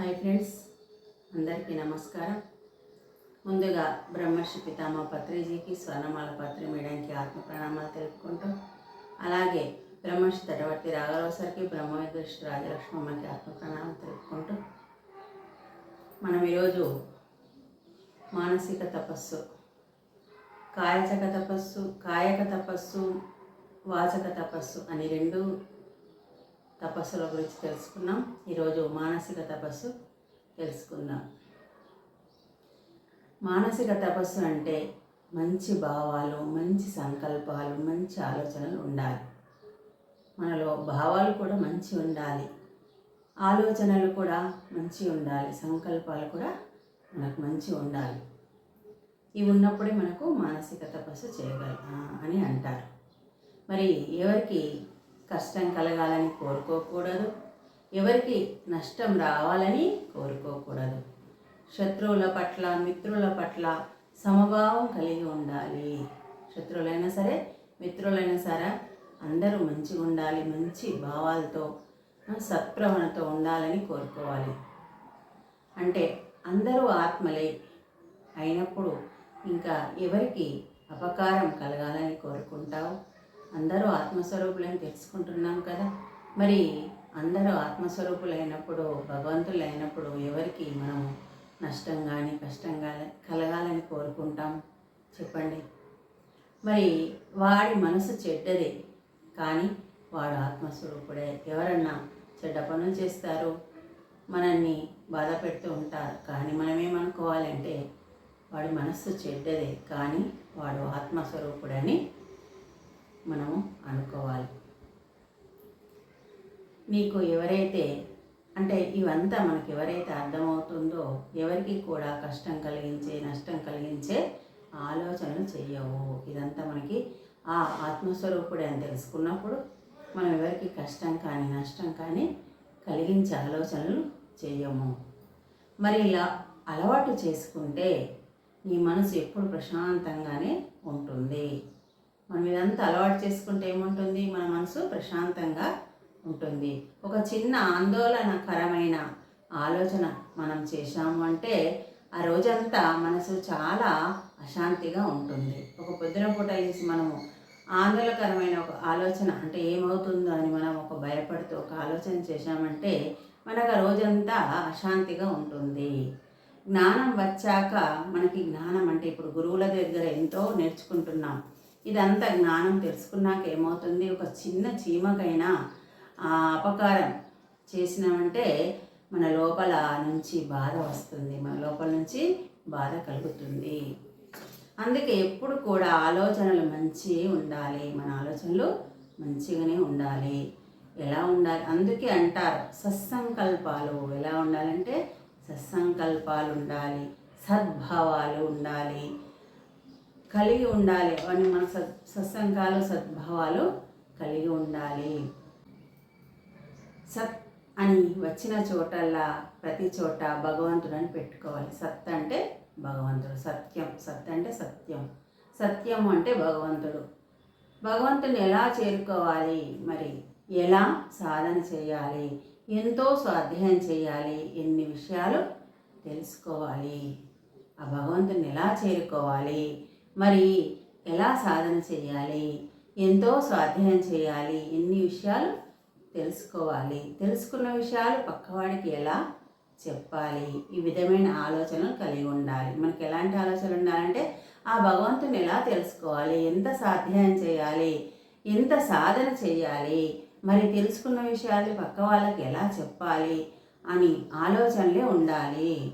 Hi friends అందరికీ నమస్కారం. ముందుగా బ్రహ్మర్షి పితామహ పత్రిజీకి స్వర్ణమాల పత్రి మేడానికి ఆత్మ ప్రణామాలు తెలుపుకుంటూ అలాగే బ్రహ్మర్షి తటవర్తి రాఘవ సార్కి బ్రహ్మవిదృష్టి రాజలక్ష్మమ్మకి ఆత్మ ప్రణామాలు తెలుపుకుంటూ మనం ఈరోజు మానసిక తపస్సు కాయచక తపస్సు కాయక తపస్సు వాచక తపస్సు అని రెండు తపస్సుల గురించి తెలుసుకున్నాం. ఈరోజు మానసిక తపస్సు తెలుసుకుందాం. మానసిక తపస్సు అంటే మంచి భావాలు మంచి సంకల్పాలు మంచి ఆలోచనలు ఉండాలి. మనలో భావాలు కూడా మంచి ఉండాలి. ఆలోచనలు కూడా మంచి ఉండాలి. సంకల్పాలు కూడా మనకు మంచి ఉండాలి. ఇవి ఉన్నప్పుడే మనకు మానసిక తపస్సు చేయగల అని అంటారు. మరి ఎవరికి కష్టం కలగాలని కోరుకోకూడదు. ఎవరికి నష్టం రావాలని కోరుకోకూడదు. శత్రువుల పట్ల మిత్రుల పట్ల సమభావం కలిగి ఉండాలి. శత్రువులైనా సరే మిత్రులైనా సరే అందరూ మంచిగా ఉండాలి మంచి భావాలతో సత్ప్రవణతో ఉండాలని కోరుకోవాలి. అంటే అందరూ ఆత్మలే అయినప్పుడు ఇంకా ఎవరికి అపకారం కలగాలి? ఆత్మస్వరూపులని తెలుసుకుంటున్నాం కదా. మరి అందరూ ఆత్మస్వరూపులైనప్పుడు భగవంతులైనప్పుడు ఎవరికి మనం నష్టం కానీ కష్టం కానీ కలగాలని కోరుకుంటాం? చెప్పండి. మరి వాడి మనసు చెడ్డదే కానీ వాడు ఆత్మస్వరూపుడే. ఎవరన్నా చెడ్డ పనులు చేస్తారు? మనల్ని బాధ పెడుతూ ఉంటారు. కానీ మనం ఏమనుకోవాలంటే వాడి మనస్సు చెడ్డదే కానీ వాడు ఆత్మస్వరూపుడని మనము అనుకోవాలి. మీకు ఎవరైతే అంటే ఇవంతా మనకి ఎవరైతే అర్థమవుతుందో ఎవరికి కూడా కష్టం కలిగించే నష్టం కలిగించే ఆలోచనలు చేయవు ఇదంతా మనకి ఆ ఆత్మస్వరూపుడే అని తెలుసుకున్నప్పుడు మనం ఎవరికి కష్టం కానీ నష్టం కానీ కలిగించే ఆలోచనలు చేయము మరి ఇలా అలవాటు చేసుకుంటే నీ మనసు ఎప్పుడు ప్రశాంతంగానే ఉంటుంది. మనం ఇదంతా అలవాటు చేసుకుంటే ఏముంటుంది? మన మనసు ప్రశాంతంగా ఉంటుంది. ఒక చిన్న ఆందోళనకరమైన ఆలోచన మనం చేశాము అంటే ఆ రోజంతా మనసు చాలా అశాంతిగా ఉంటుంది. ఒక పొద్దున పూట వేసి మనము ఆందోళనకరమైన ఒక ఆలోచన అంటే ఏమవుతుందో అని మనం ఒక భయపడుతూ ఒక ఆలోచన చేశామంటే మనకు ఆ రోజంతా అశాంతిగా ఉంటుంది. జ్ఞానం వచ్చాక మనకి జ్ఞానం అంటే ఇప్పుడు గురువుల దగ్గర ఎంతో నేర్చుకుంటున్నాం. ఇదంతా జ్ఞానం తెలుసుకున్నాక ఏమవుతుంది? ఒక చిన్న చీమకైనా అపకారం చేసినామంటే మన లోపల నుంచి బాధ వస్తుంది. మన లోపల నుంచి బాధ కలుగుతుంది. అందుకే ఎప్పుడు కూడా ఆలోచనలు మంచి ఉండాలి. మన ఆలోచనలు మంచిగానే ఉండాలి. ఎలా ఉండాలి? అందుకే అంటారు సత్సంకల్పాలు. ఎలా ఉండాలంటే సత్సంకల్పాలు ఉండాలి. సద్భావాలు ఉండాలి. కలిగి ఉండాలి. అవన్నీ మన సత్ సత్సంగాలు సద్భావాలు కలిగి ఉండాలి. సత్ అని వచ్చిన చోటల్లా ప్రతి చోట భగవంతుడని పెట్టుకోవాలి. సత్ అంటే భగవంతుడు. సత్యం. సత్ అంటే సత్యం. సత్యం అంటే భగవంతుడు. భగవంతుని ఎలా చేరుకోవాలి? మరి ఎలా సాధన చేయాలి? ఎంతో స్వాధ్యాయం చేయాలి. ఎన్ని విషయాలు తెలుసుకోవాలి? ఆ భగవంతుని ఎలా చేరుకోవాలి? మరి ఎలా సాధన చేయాలి? ఎంతో స్వాధ్యాయం చేయాలి. ఎన్ని విషయాలు తెలుసుకోవాలి? తెలుసుకున్న విషయాలు పక్కవాడికి ఎలా చెప్పాలి? ఈ విధమైన ఆలోచనలు కలిగి ఉండాలి. మనకి ఎలాంటి ఆలోచనలు ఉండాలంటే ఆ భగవంతుని ఎలా తెలుసుకోవాలి? ఎంత సాధ్యాయం చేయాలి? ఎంత సాధన చేయాలి? మరి తెలుసుకున్న విషయాలు పక్క వాళ్ళకి ఎలా చెప్పాలి? అని ఆలోచనలే ఉండాలి.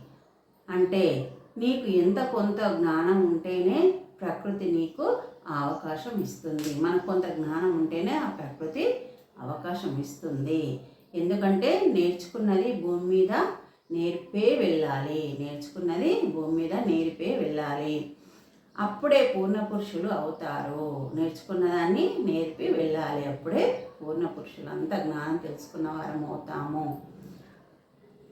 అంటే నీకు ఎంత కొంత జ్ఞానం ఉంటేనే ప్రకృతి నీకు ఆ అవకాశం ఇస్తుంది. మనకు కొంత జ్ఞానం ఉంటేనే ఆ ప్రకృతి అవకాశం ఇస్తుంది. ఎందుకంటే నేర్చుకున్నది భూమి మీద నేర్పే వెళ్ళాలి. నేర్చుకున్నది భూమి మీద నేర్పే వెళ్ళాలి. అప్పుడే పూర్ణ పురుషులు అవుతారు. నేర్చుకున్న దాన్ని నేర్పి వెళ్ళాలి. అప్పుడే పూర్ణ పురుషులు అంత జ్ఞానం తెలుసుకున్న వారం అవుతాము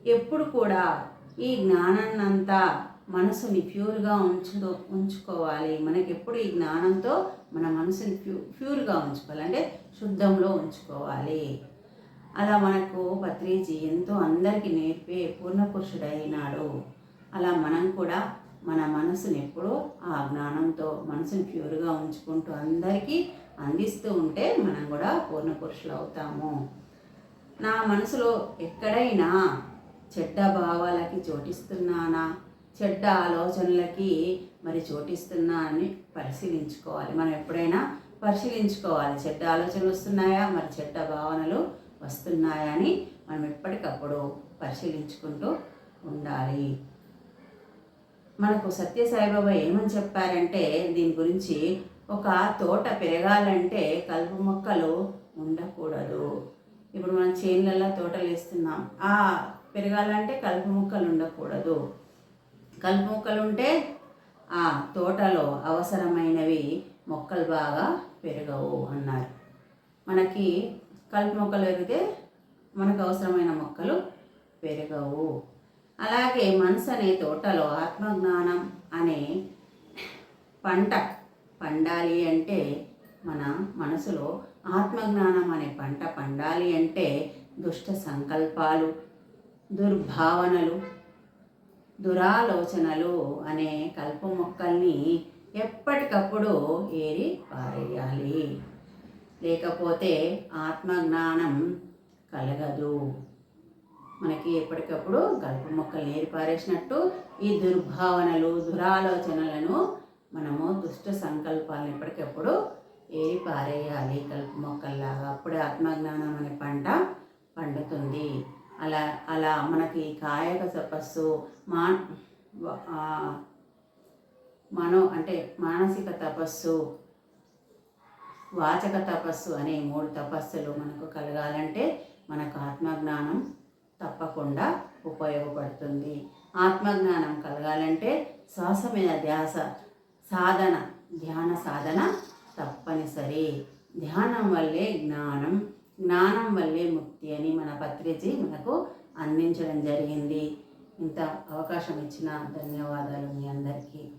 ఎప్పుడు కూడా ఈ జ్ఞానాన్నంతా మనసుని ప్యూర్గా ఉంచుకో ఉంచుకోవాలి. మనకి ఎప్పుడు ఈ జ్ఞానంతో మన మనసుని ప్యూ ప్యూర్గా ఉంచుకోవాలి. అంటే శుద్ధంలో ఉంచుకోవాలి. అలా మనకు పత్రిజీ ఎంతో అందరికీ నేర్పే పూర్ణపురుషుడైనాడు అలా మనం కూడా మన మనసుని ఎప్పుడూ ఆ జ్ఞానంతో మనసుని ప్యూర్గా ఉంచుకుంటూ అందరికీ అందిస్తూ ఉంటే మనం కూడా పూర్ణపురుషులు అవుతాము నా మనసులో ఎక్కడైనా చెడ్డ భావాలకి చోటిస్తున్నానా? చెడ్డ ఆలోచనలకి మరి చోటిస్తున్నా అని పరిశీలించుకోవాలి. మనం ఎప్పుడైనా పరిశీలించుకోవాలి. చెడ్డ ఆలోచనలు వస్తున్నాయా? మరి చెడ్డ భావనలు వస్తున్నాయా అని మనం ఎప్పటికప్పుడు పరిశీలించుకుంటూ ఉండాలి. మనకు సత్యసాయిబాబా ఏమని చెప్పారంటే దీని గురించి ఒక తోట పెరగాలంటే కలుపు మొక్కలు ఉండకూడదు. ఇప్పుడు మనం చేనులలో తోటలు వేస్తున్నాం ఆ పెరగాలంటే కలుపు మొక్కలు ఉండకూడదు. కలుపు మొక్కలు ఉంటే ఆ తోటలో అవసరమైనవి మొక్కలు బాగా పెరగవు అన్నారు. మనకి కలుపు మొక్కలు పెరిగితే మనకు అవసరమైన మొక్కలు పెరగవు. అలాగే మనసు అనే తోటలో ఆత్మజ్ఞానం అనే పంట పండాలి అంటే మన మనసులో ఆత్మజ్ఞానం అనే పంట పండాలి అంటే దుష్ట సంకల్పాలు దుర్భావనలు దురాలోచనలు అనే కల్ప మొక్కల్ని ఎప్పటికప్పుడు ఏరి పారేయాలి. లేకపోతే ఆత్మజ్ఞానం కలగదు. మనకి ఎప్పటికప్పుడు కలుపు మొక్కలు ఏరి పారేసినట్టు ఈ దుర్భావనలు దురాలోచనలను మనము దుష్ట సంకల్పాలను ఎప్పటికప్పుడు ఏరి పారేయాలి కలుపు మొక్కల్లాగా. అప్పుడే ఆత్మజ్ఞానం అనే పంట పండుతుంది. అలా అలా మనకి కాయక తపస్సు మా మనో అంటే మానసిక తపస్సు వాచక తపస్సు అనే మూడు తపస్సులు మనకు కలగాలంటే మనకు ఆత్మజ్ఞానం తప్పకుండా ఉపయోగపడుతుంది. ఆత్మజ్ఞానం కలగాలంటే శ్వాస మీద ధ్యాస సాధన ధ్యాన సాధన తప్పనిసరి. ధ్యానం వల్లే జ్ఞానం జ్ఞానం వల్లే ముక్తి అని మన పత్రిజీ మనకు అందించడం జరిగింది. ఇంత అవకాశం ఇచ్చిన ధన్యవాదాలు మీ అందరికీ.